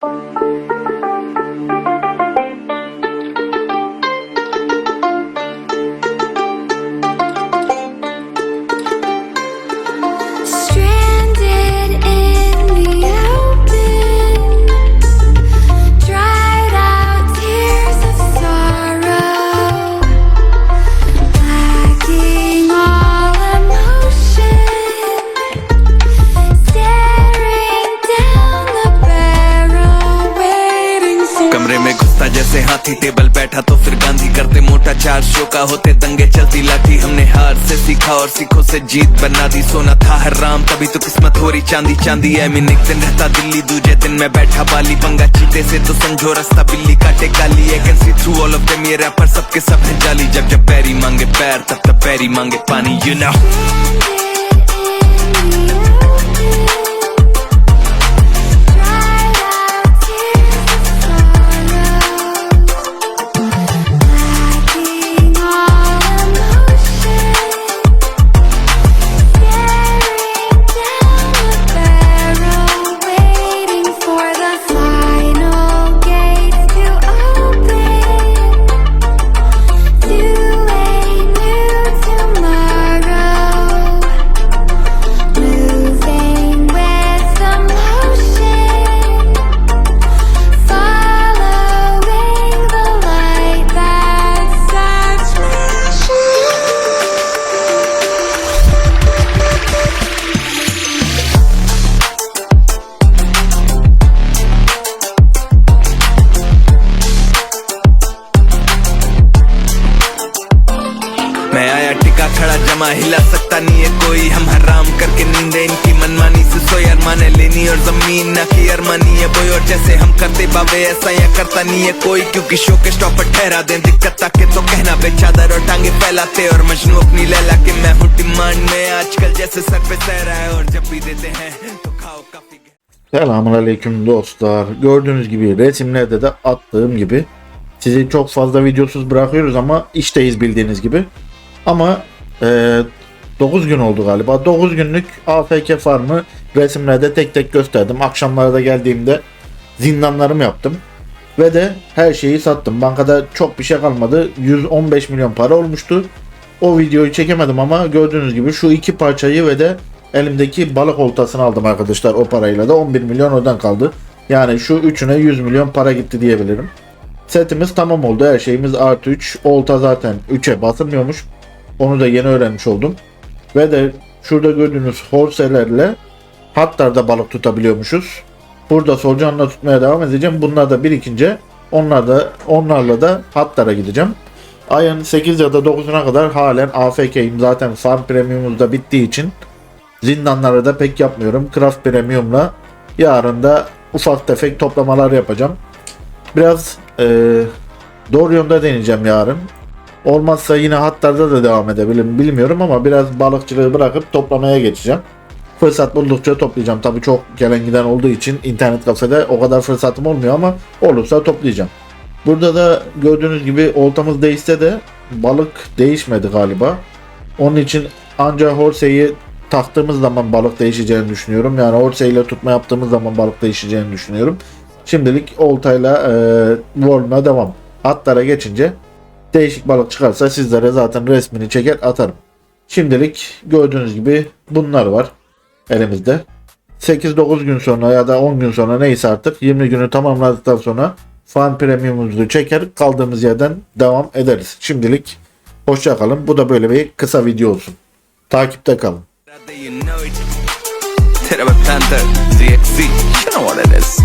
Bye. जैसे हाथी टेबल बैठा तो फिर गांधी करते मोटा चार शो का होते दंगे, चलती लाठी। हमने हार से सीखा और सीखों से जीत बना दी। सोना था हर राम, तभी तो किस्मत हो रही चांदी। चांदी है, मैं एक दिन रहता दिल्ली, दूजे दिन मैं बैठा बाली। पंगा चीते से तो समझो रास्ता बिल्ली काटे काली है can through all of them ये रैपर सबके सब है जाली। जब जब पैरी मांगे पैर, तब तब पैरी मांगे पानी यू नो For खड़ा जमा हिला सकता नहीं है कोई। हम हराम करके नींदे इनकी मनमानी से। सोई अरमाने लेनी और ज़मीन ना की अरमानी है कोई। और जैसे हम करते बाबे, ऐसा या करता नहीं है कोई। क्योंकि शो के स्टॉपर ठहरा दे दिक्कत, ताके तो कहना बे चादर और टांगे फैलाते। और मजनू अपनी लैला के मैं हूँ डिमांड में आजकल जैसे सर पे सह है। और जब भी देते हैं तो खाओ काफ़ी Selamun aleyküm dostlar. Gördüğünüz gibi resimlerde de attığım gibi sizi çok fazla videosuz bırakıyoruz ama işteyiz bildiğiniz gibi. Ama e, 9 gün oldu galiba. 9 günlük AFK farmı resimlerde tek tek gösterdim. Akşamlarda geldiğimde zindanlarımı yaptım. Ve de her şeyi sattım. Bankada çok bir şey kalmadı. 115 milyon para olmuştu. O videoyu çekemedim ama gördüğünüz gibi şu iki parçayı ve de elimdeki balık oltasını aldım arkadaşlar o parayla da 11 milyon oradan kaldı. Yani şu üçüne 100 milyon para gitti diyebilirim. Setimiz tamam oldu. Her şeyimiz artı 3. Olta zaten 3'e basılmıyormuş. Onu da yeni öğrenmiş oldum. Ve de şurada gördüğünüz horselerle hatlarda balık tutabiliyormuşuz. Burada solucanla tutmaya devam edeceğim. Bunlar da birikince onlar da onlarla da hatlara gideceğim. Ayın 8 ya da 9'una kadar halen AFK'yim. Zaten farm premiumumuz da bittiği için zindanları da pek yapmıyorum. Craft premiumla yarın da ufak tefek toplamalar yapacağım. Biraz doğru yönde deneyeceğim yarın. Olmazsa yine hatlarda da devam edebilirim bilmiyorum ama biraz balıkçılığı bırakıp toplamaya geçeceğim. Fırsat buldukça toplayacağım. Tabii çok gelen giden olduğu için internet kafede o kadar fırsatım olmuyor ama olursa toplayacağım. Burada da gördüğünüz gibi oltamız değişse de balık değişmedi galiba. Onun için ancak horseyi taktığımız zaman balık değişeceğini düşünüyorum. Yani horse ile tutma yaptığımız zaman balık değişeceğini düşünüyorum. Şimdilik oltayla e, Worm'la devam. Atlara geçince değişik balık çıkarsa sizlere zaten resmini çeker atarım. Şimdilik gördüğünüz gibi bunlar var elimizde. 8-9 gün sonra ya da 10 gün sonra neyse artık 20 günü tamamladıktan sonra fan premiumumuzu çeker kaldığımız yerden devam ederiz. Şimdilik hoşça kalın. Bu da böyle bir kısa video olsun. Takipte kalın. Panther, ZXZ, you know what it is.